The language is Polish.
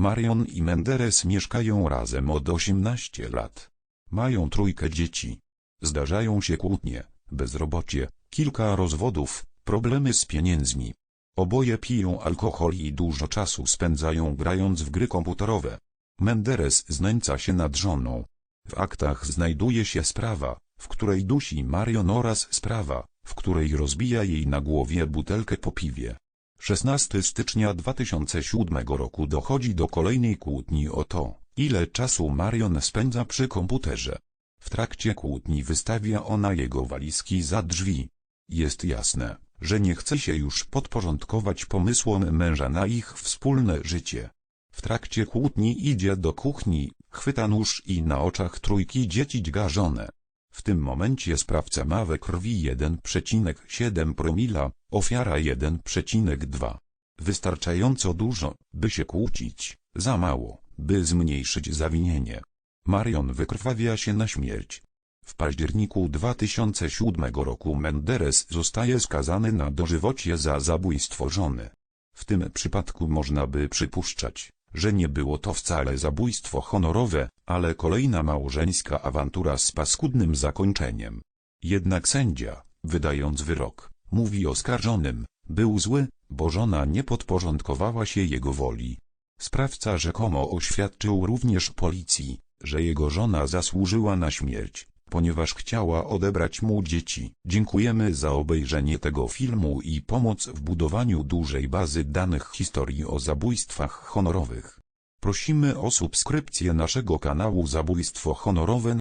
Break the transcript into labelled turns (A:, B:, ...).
A: Marion i Menderes mieszkają razem od 18 lat. Mają trójkę dzieci. Zdarzają się kłótnie, bezrobocie, kilka rozwodów, problemy z pieniędzmi. Oboje piją alkohol i dużo czasu spędzają grając w gry komputerowe. Menderes znęca się nad żoną. W aktach znajduje się sprawa, w której dusi Marion oraz sprawa, w której rozbija jej na głowie butelkę po piwie. 16 stycznia 2007 roku dochodzi do kolejnej kłótni o to, ile czasu Marion spędza przy komputerze. W trakcie kłótni wystawia ona jego walizki za drzwi. Jest jasne, że nie chce się już podporządkować pomysłom męża na ich wspólne życie. W trakcie kłótni idzie do kuchni, chwyta nóż i na oczach trójki dzieci dźga żonę. W tym momencie sprawca ma we krwi 1,7 promila, ofiara 1,2. Wystarczająco dużo, by się kłócić, za mało, by zmniejszyć zawinienie. Marion wykrwawia się na śmierć. W październiku 2007 roku Menderes zostaje skazany na dożywocie za zabójstwo żony. W tym przypadku można by przypuszczać, że nie było to wcale zabójstwo honorowe, ale kolejna małżeńska awantura z paskudnym zakończeniem. Jednak sędzia, wydając wyrok, mówi oskarżonym, był zły, bo żona nie podporządkowała się jego woli. Sprawca rzekomo oświadczył również policji, że jego żona zasłużyła na śmierć, ponieważ chciała odebrać mu dzieci. Dziękujemy za obejrzenie tego filmu i pomoc w budowaniu dużej bazy danych historii o zabójstwach honorowych. Prosimy o subskrypcję naszego kanału Zabójstwo Honorowe